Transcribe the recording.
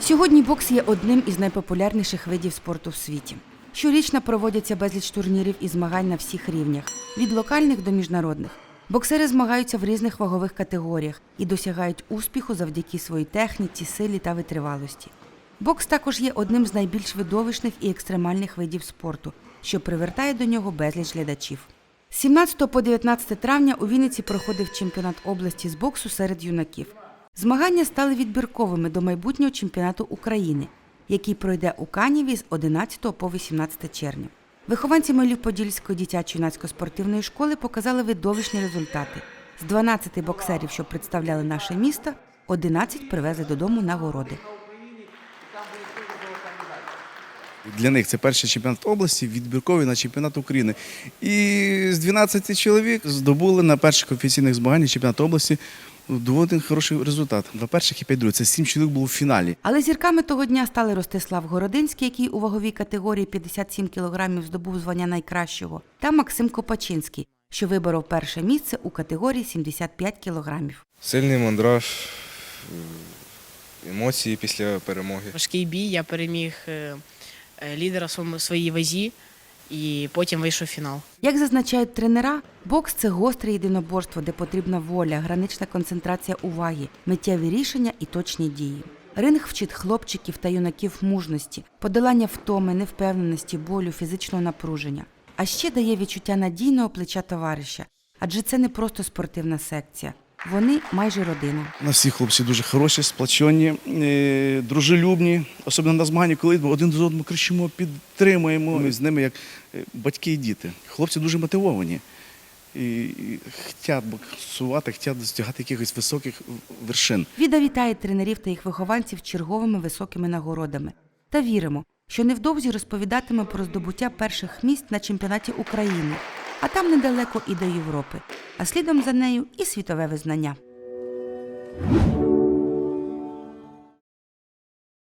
Сьогодні бокс є одним із найпопулярніших видів спорту в світі. Щорічно проводяться безліч турнірів і змагань на всіх рівнях від локальних до міжнародних. Боксери змагаються в різних вагових категоріях і досягають успіху завдяки своїй техніці, силі та витривалості. Бокс також є одним з найбільш видовищних і екстремальних видів спорту, що привертає до нього безліч глядачів. З 17 по 19 травня у Вінниці проходив чемпіонат області з боксу серед юнаків. Змагання стали відбірковими до майбутнього чемпіонату України, який пройде у Каніві з 11 по 18 червня. Вихованці Мелів-Подільської дитячо-юнацько-спортивної школи показали видовищні результати. З 12 боксерів, що представляли наше місто, 11 привезли додому нагороди. Для них це перший чемпіонат області, відбірковий на чемпіонат України. І з 12 чоловік здобули на перших офіційних змаганнях чемпіонату області доволі хороший результат. Два перших і п'ять других. Це сім чоловік було в фіналі. Але зірками того дня стали Ростислав Городинський, який у ваговій категорії 57 кілограмів здобув звання найкращого, та Максим Копачинський, що виборов перше місце у категорії 75 кілограмів. Сильний мандраж, емоції після перемоги. Важкий бій, я переміг е, лідера в своєму- своїй вазі і потім вийшов фінал. Як зазначають тренера, бокс це гостре єдиноборство, де потрібна воля, гранична концентрація уваги, миттєві рішення і точні дії. Ринг вчить хлопчиків та юнаків мужності, подолання втоми, невпевненості, болю, фізичного напруження. А ще дає відчуття надійного плеча товариша, адже це не просто спортивна секція. Вони майже родина. У нас всі хлопці дуже хороші, сплачені, е, дружелюбні, особливо на змаганні, коли один до одного кричимо, підтримуємо. Ми з ними як е, батьки і діти. Хлопці дуже мотивовані. І, хочуть боксувати, хочуть досягати якихось високих вершин. Віда вітає тренерів та їх вихованців черговими високими нагородами. Та віримо, що невдовзі розповідатиме про здобуття перших місць на чемпіонаті України, а там недалеко і до Європи, а слідом за нею і світове визнання.